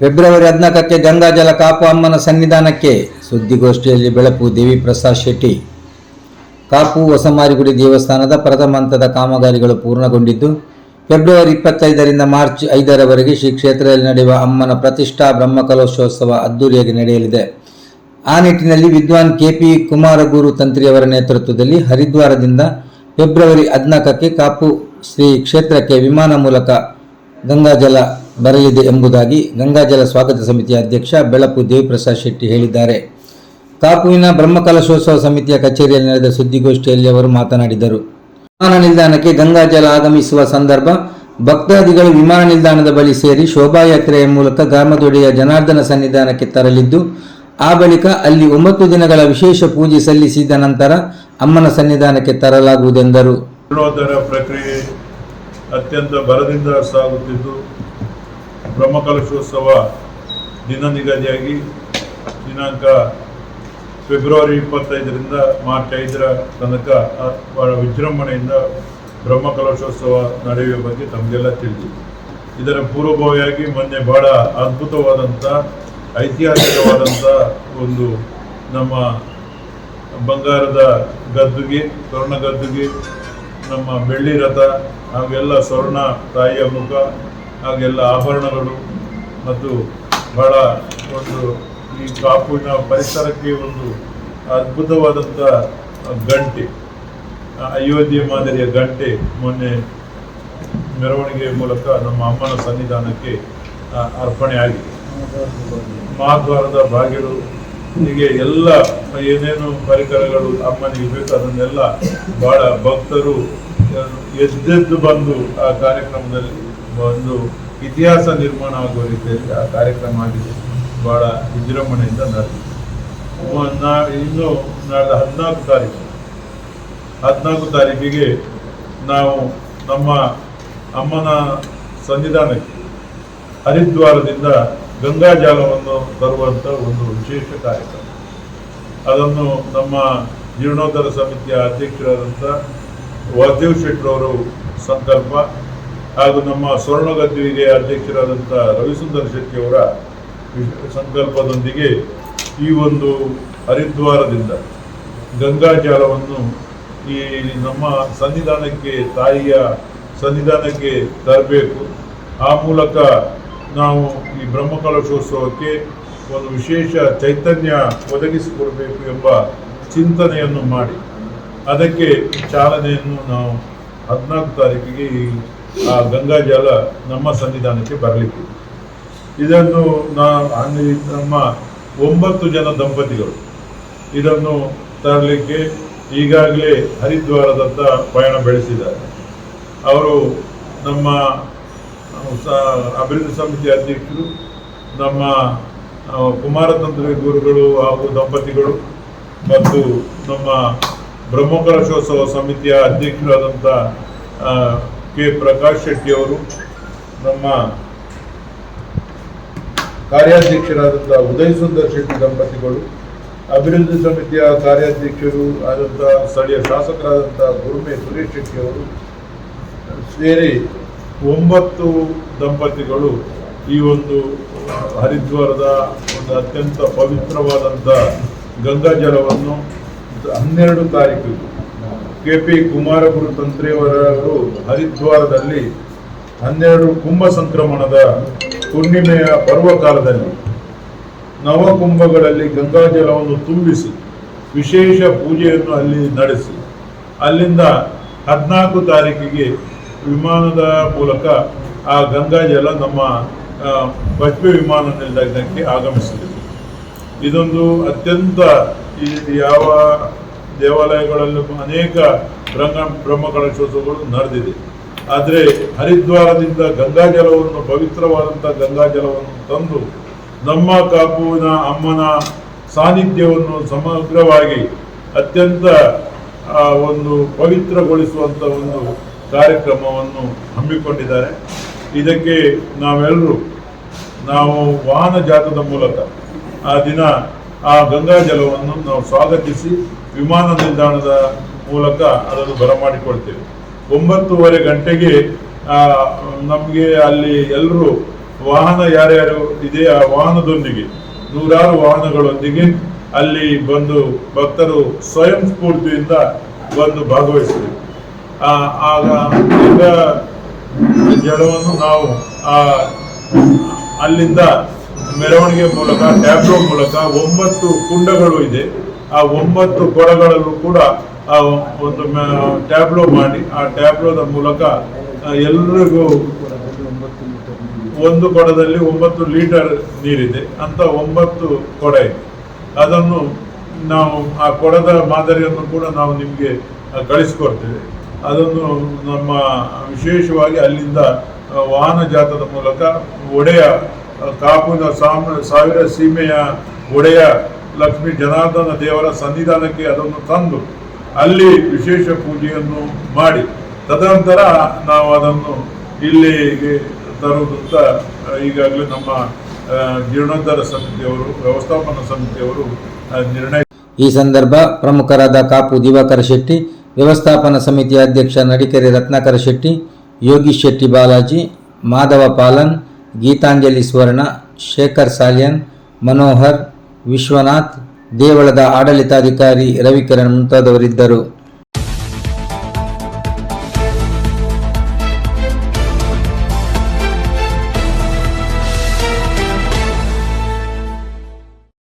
February ಹದಿನಾಲ್ಕಕ್ಕೆ ಗಂಗಾಜಲ Kapu ಅಮ್ಮನ ಸನ್ನಿಧಾನಕ್ಕೆ ಸುದ್ದಿಗೋಷ್ಠಿಯಲ್ಲಿ ಬೆಳಪು ದೇವಿ ಪ್ರಸಾದ್ ಶೆಟ್ಟಿ. ಕಾಪು ಹೊಸಮಾರಿಗುಡಿ ದೇವಸ್ಥಾನದ ಪ್ರಥಮ ಹಂತದ ಕಾಮಗಾರಿಗಳು ಪೂರ್ಣಗೊಂಡಿದ್ದು, ಫೆಬ್ರವರಿ ಇಪ್ಪತ್ತೈದರಿಂದ ಮಾರ್ಚ್ ಐದರವರೆಗೆ ಶ್ರೀ ಕ್ಷೇತ್ರದಲ್ಲಿ ನಡೆಯುವ ಅಮ್ಮನ ಪ್ರತಿಷ್ಠಾ ಬ್ರಹ್ಮಕಲಶೋತ್ಸವ ಅದ್ದೂರಿಯಾಗಿ ನಡೆಯಲಿದೆ. ಆ ನಿಟ್ಟಿನಲ್ಲಿ ವಿದ್ವಾನ್ ಕೆಪಿ ಕುಮಾರಗುರು ತಂತ್ರಿಯವರ ನೇತೃತ್ವದಲ್ಲಿ ಹರಿದ್ವಾರದಿಂದ ಫೆಬ್ರವರಿ ಹದಿನಾಲ್ಕಕ್ಕೆ ಕಾಪು ಶ್ರೀ ಕ್ಷೇತ್ರಕ್ಕೆ ವಿಮಾನ ಮೂಲಕ ಗಂಗಾಜಲ ಬರಲಿದೆ ಎಂಬುದಾಗಿ ಗಂಗಾಜಲ ಸ್ವಾಗತ ಸಮಿತಿಯ ಅಧ್ಯಕ್ಷ ಬೆಳಪು ದೇವಿಪ್ರಸಾದ್ ಶೆಟ್ಟಿ ಹೇಳಿದ್ದಾರೆ. ಕಾಪುವಿನ ಬ್ರಹ್ಮಕಲಶೋತ್ಸವ ಸಮಿತಿಯ ಕಚೇರಿಯಲ್ಲಿ ನಡೆದ ಸುದ್ದಿಗೋಷ್ಠಿಯಲ್ಲಿ ಅವರು ಮಾತನಾಡಿದರು. ವಿಮಾನ ನಿಲ್ದಾಣಕ್ಕೆ ಗಂಗಾಜಲ ಆಗಮಿಸುವ ಸಂದರ್ಭ ಭಕ್ತಾದಿಗಳು ವಿಮಾನ ನಿಲ್ದಾಣದ ಬಳಿ ಸೇರಿ ಶೋಭಾಯಾತ್ರೆಯ ಮೂಲಕ ಗ್ರಾಮದೊಡೆಯ ಜನಾರ್ದನ ಸನ್ನಿಧಾನಕ್ಕೆ ತರಲಿದ್ದು, ಆ ಬಳಿಕ ಅಲ್ಲಿ ಒಂಬತ್ತು ದಿನಗಳ ವಿಶೇಷ ಪೂಜೆ ಸಲ್ಲಿಸಿದ ನಂತರ ಅಮ್ಮನ ಸನ್ನಿಧಾನಕ್ಕೆ ತರಲಾಗುವುದೆಂದರು ಪ್ರಕ್ರಿಯೆ ಅತ್ಯಂತ ಬರದಿಂದ ಸಾಗುತ್ತಿದ್ದು ಬ್ರಹ್ಮಕಲಶೋತ್ಸವ ದಿನ ನಿಗದಿಯಾಗಿ ದಿನಾಂಕ ಫೆಬ್ರವರಿ ಇಪ್ಪತ್ತೈದರಿಂದ ಮಾರ್ಚ್ ಐದರ ತನಕ ಬಹಳ ವಿಜೃಂಭಣೆಯಿಂದ ಬ್ರಹ್ಮಕಲಶೋತ್ಸವ ನಡೆಯುವ ಬಗ್ಗೆ ತಮಗೆಲ್ಲ ತಿಳಿದಿದೆ. ಇದರ ಪೂರ್ವಭಾವಿಯಾಗಿ ಮೊನ್ನೆ ಬಹಳ ಅದ್ಭುತವಾದಂಥ, ಐತಿಹಾಸಿಕವಾದಂಥ ಒಂದು ನಮ್ಮ ಬಂಗಾರದ ಗದ್ದುಗೆ, ಸ್ವರ್ಣ ಗದ್ದುಗೆ, ನಮ್ಮ ಬೆಳ್ಳಿ ರಥ, ಹಾಗೆಲ್ಲ ಸ್ವರ್ಣ ತಾಯಿಯ ಮುಖ ಹಾಗೆಲ್ಲ ಆಭರಣಗಳು ಮತ್ತು ಬಹಳ ಒಂದು ಈ ಕಾಪುವಿನ ಪರಿಸರಕ್ಕೆ ಒಂದು ಅದ್ಭುತವಾದಂಥ ಗಂಟೆ ಅಯೋಧ್ಯೆ ಮಾದರಿಯ ಗಂಟೆ ಮೊನ್ನೆ ಮೆರವಣಿಗೆ ಮೂಲಕ ನಮ್ಮ ಅಮ್ಮನ ಸನ್ನಿಧಾನಕ್ಕೆ ಅರ್ಪಣೆ ಆಗಿದೆ. ಮಹಾದ್ವಾರದ ಬಾಗಿಲು, ಹೀಗೆ ಎಲ್ಲ ಏನೇನು ಪರಿಕರಗಳು ಅಮ್ಮನಿಗೆ ಬೇಕು ಅದನ್ನೆಲ್ಲ ಬಹಳ ಭಕ್ತರು ಎದ್ದೆದ್ದು ಬಂದು ಆ ಕಾರ್ಯಕ್ರಮದಲ್ಲಿ ಒಂದು ಇತಿಹಾಸ ನಿರ್ಮಾಣ ಆಗುವ ರೀತಿಯಲ್ಲಿ ಆ ಕಾರ್ಯಕ್ರಮ ಆಗಿದೆ. ಬಹಳ ವಿಜೃಂಭಣೆಯಿಂದ ನಡೆದಿದೆ. ಇನ್ನು ನಾಳೆ ಹದಿನಾಲ್ಕು ತಾರೀಕು. ಹದಿನಾಲ್ಕು ತಾರೀಕಿಗೆ ನಾವು ನಮ್ಮ ಅಮ್ಮನ ಸನ್ನಿಧಾನಕ್ಕೆ ಹರಿದ್ವಾರದಿಂದ ಗಂಗಾಜಲವನ್ನು ತರುವಂತ ಒಂದು ವಿಶೇಷ ಕಾರ್ಯಕ್ರಮ. ಅದನ್ನು ನಮ್ಮ ಜೀರ್ಣೋದ್ಧಾರ ಸಮಿತಿಯ ಅಧ್ಯಕ್ಷರಾದಂಥ ವಾದೇವ್ ಶೆಟ್ಟರವರು ಸಂಕಲ್ಪ ಹಾಗೂ ನಮ್ಮ ಸ್ವರ್ಣಗದ್ದುವಿಗೆ ಅಧ್ಯಕ್ಷರಾದಂಥ ರವಿಸುಂದರ್ ಶೆಟ್ಟಿ ಅವರ ಸಂಕಲ್ಪದೊಂದಿಗೆ ಈ ಒಂದು ಹರಿದ್ವಾರದಿಂದ ಗಂಗಾಜಲವನ್ನು ಈ ನಮ್ಮ ಸನ್ನಿಧಾನಕ್ಕೆ, ತಾಯಿಯ ಸನ್ನಿಧಾನಕ್ಕೆ ತರಬೇಕು. ಆ ಮೂಲಕ ನಾವು ಈ ಬ್ರಹ್ಮಕಲಶೋತ್ಸವಕ್ಕೆ ಒಂದು ವಿಶೇಷ ಚೈತನ್ಯ ಒದಗಿಸಿಕೊಡಬೇಕು ಎಂಬ ಚಿಂತನೆಯನ್ನು ಮಾಡಿ. ಅದಕ್ಕೆ ಚಾಲನೆಯನ್ನು ನಾವು ಹದಿನಾಲ್ಕು ತಾರೀಕಿಗೆ ಈ ಆ ಗಂಗಾಜಲ ನಮ್ಮ ಸಂವಿಧಾನಕ್ಕೆ ಬರಲಿಕ್ಕೆ. ಇದನ್ನು ನಾ ನಮ್ಮ ಒಂಬತ್ತು ಜನ ದಂಪತಿಗಳು. ಇದನ್ನು ತರಲಿಕ್ಕೆ ಈಗಾಗಲೇ ಹರಿದ್ವಾರದತ್ತ ಪಯಣ ಬೆಳೆಸಿದ್ದಾರೆ. ಅವರು ನಮ್ಮ ಅಭಿವೃದ್ಧಿ ಸಮಿತಿ ಅಧ್ಯಕ್ಷರು, ನಮ್ಮ ಕುಮಾರತಂತ್ರ ಗುರುಗಳು ಹಾಗೂ ದಂಪತಿಗಳು ಮತ್ತು ನಮ್ಮ ಬ್ರಹ್ಮಕಲಶೋತ್ಸವ ಸಮಿತಿಯ ಅಧ್ಯಕ್ಷರಾದಂಥ ಕೆ ಪ್ರಕಾಶ್ ಶೆಟ್ಟಿ ಅವರು ನಮ್ಮ ಕಾರ್ಯಾಧ್ಯಕ್ಷರಾದಂಥ ಉದಯ್ ಸುಂದರ್ ಶೆಟ್ಟಿ ದಂಪತಿಗಳು, ಅಭಿವೃದ್ಧಿ ಸಮಿತಿಯ ಕಾರ್ಯಾಧ್ಯಕ್ಷರು ಆದಂತಹ ಸ್ಥಳೀಯ ಶಾಸಕರಾದಂತಹ ಗುರುಮೆ ಸುರೇಶ್ ಶೆಟ್ಟಿ ಅವರು ಸೇರಿ ಒಂಬತ್ತು ದಂಪತಿಗಳು ಈ ಒಂದು ಹರಿದ್ವಾರದ ಒಂದು ಅತ್ಯಂತ ಪವಿತ್ರವಾದಂಥ ಗಂಗಾಜಲವನ್ನು ಹನ್ನೆರಡು ತಾರೀಕು ಕೆ ಪಿ ಕುಮಾರಗುರು ತಂತ್ರಿಯವರವರು ಹರಿದ್ವಾರದಲ್ಲಿ ಹನ್ನೆರಡು ಕುಂಭ ಸಂಕ್ರಮಣದ ಹುಣ್ಣಿಮೆಯ ಪರ್ವಕಾಲದಲ್ಲಿ ನವಕುಂಭಗಳಲ್ಲಿ ಗಂಗಾಜಲವನ್ನು ತುಂಬಿಸಿ ವಿಶೇಷ ಪೂಜೆಯನ್ನು ಅಲ್ಲಿ ನಡೆಸಿ. ಅಲ್ಲಿಂದ ಹದಿನಾಲ್ಕು ತಾರೀಕಿಗೆ ವಿಮಾನದ ಮೂಲಕ ಆ ಗಂಗಾಜಲ ನಮ್ಮ ಬಜ್ಪೆ ವಿಮಾನ ನಿಲ್ದಾಣಕ್ಕೆ ಆಗಮಿಸಿದೆ. ಇದೊಂದು ಅತ್ಯಂತ ಯಾವ ದೇವಾಲಯಗಳಲ್ಲೂ ಅನೇಕ ಬ್ರಹ್ಮ ಬ್ರಹ್ಮಕಲಶೋತ್ಸವಗಳು ನಡೆದಿದೆ. ಆದರೆ ಹರಿದ್ವಾರದಿಂದ ಗಂಗಾಜಲವನ್ನು ಪವಿತ್ರವಾದಂಥ ಗಂಗಾಜಲವನ್ನು ತಂದು ನಮ್ಮ ಕಾಪುವಿನ ಅಮ್ಮನ ಸಾನ್ನಿಧ್ಯವನ್ನು ಸಮಗ್ರವಾಗಿ ಅತ್ಯಂತ ಒಂದು ಪವಿತ್ರಗೊಳಿಸುವಂಥ ಒಂದು ಕಾರ್ಯಕ್ರಮವನ್ನು ಹಮ್ಮಿಕೊಂಡಿದ್ದಾರೆ. ಇದಕ್ಕೆ ನಾವೆಲ್ಲರೂ, ನಾವು ವಾಹನ ಜಾತದ ಮೂಲಕ ಆ ದಿನ ಆ ಗಂಗಾಜಲವನ್ನು ನಾವು ಸ್ವಾಗತಿಸಿ ವಿಮಾನ ನಿಲ್ದಾಣದ ಮೂಲಕ ಅದನ್ನು ಬರಮಾಡಿಕೊಳ್ತೇವೆ. ಒಂಬತ್ತೂವರೆ ಗಂಟೆಗೆ ನಮಗೆ ಅಲ್ಲಿ ಎಲ್ಲರೂ ವಾಹನ ಯಾರ್ಯಾರು ಇದೆ ಆ ವಾಹನದೊಂದಿಗೆ, ನೂರಾರು ವಾಹನಗಳೊಂದಿಗೆ ಅಲ್ಲಿ ಬಂದು ಭಕ್ತರು ಸ್ವಯಂ ಸ್ಫೂರ್ತಿಯಿಂದ ಬಂದು ಭಾಗವಹಿಸಿದರು. ಆಗ ಈಗ ಜಲವನ್ನು ನಾವು, ಆ, ಅಲ್ಲಿಂದ ಮೆರವಣಿಗೆ ಮೂಲಕ ಟ್ಯಾಬ್ಲೋ ಮೂಲಕ ಒಂಬತ್ತು ಕುಂಡಗಳು ಇದೆ. ಆ ಒಂಬತ್ತು ಕೊಡಗಳಲ್ಲೂ ಕೂಡ ಒಂದು ಟ್ಯಾಬ್ಲೋ ಮಾಡಿ, ಆ ಟ್ಯಾಬ್ಲೋದ ಮೂಲಕ ಎಲ್ರಿಗೂ ಒಂದು ಕೊಡದಲ್ಲಿ ಒಂಬತ್ತು ಲೀಟರ್ ನೀರಿದೆ. ಅಂತ ಒಂಬತ್ತು ಕೊಡ ಇದೆ. ಅದನ್ನು ನಾವು, ಆ ಕೊಡದ ಮಾದರಿಯನ್ನು ಕೂಡ ನಾವು ನಿಮಗೆ ಕಳಿಸ್ಕೊಡ್ತೇವೆ. ಅದನ್ನು ನಮ್ಮ ವಿಶೇಷವಾಗಿ ಅಲ್ಲಿಂದ ವಾಹನ ಜಾಥದ ಮೂಲಕ ಒಡೆಯ ಕಾಪುನ ಸಾಮ ಸಾವಿರ ಸೀಮೆಯ ಒಡೆಯ ಲಕ್ಷ್ಮೀ ಜನಾರ್ದನ ದೇವರ ಸನ್ನಿಧಾನಕ್ಕೆ ಅದನ್ನು ತಂದು ಅಲ್ಲಿ ವಿಶೇಷ ಪೂಜೆಯನ್ನು ಮಾಡಿ. ತದನಂತರ ನಾವು ಅದನ್ನು ಇಲ್ಲಿಗೆ ತರುವುದು ಈಗಾಗಲೇ ನಮ್ಮ ಜೀರ್ಣೋದ್ಧಾರ ಸಮಿತಿಯವರು, ವ್ಯವಸ್ಥಾಪನಾ ಸಮಿತಿಯವರು ನಿರ್ಣಯ ಈ ಸಂದರ್ಭ ಪ್ರಮುಖರಾದ ಕಾಪು ದಿವಾಕರ ಶೆಟ್ಟಿ, ವ್ಯವಸ್ಥಾಪನಾ ಸಮಿತಿ ಅಧ್ಯಕ್ಷ ನಡಿಕೆರೆ ರತ್ನಾಕರ ಶೆಟ್ಟಿ, ಯೋಗೀಶ್ ಶೆಟ್ಟಿ ಬಾಲಾಜಿ, ಮಾಧವ ಪಾಲನ್, ಗೀತಾಂಜಲಿ ಸ್ವರ್ಣ, ಶೇಖರ್ ಸಾಲಿಯನ್, ಮನೋಹರ್ ವಿಶ್ವನಾಥ್ ದೇವಳದ ಆಡಳಿತಾಧಿಕಾರಿ ರವಿಕಿರಣ್ ಮುಂತಾದವರಿದ್ದರು.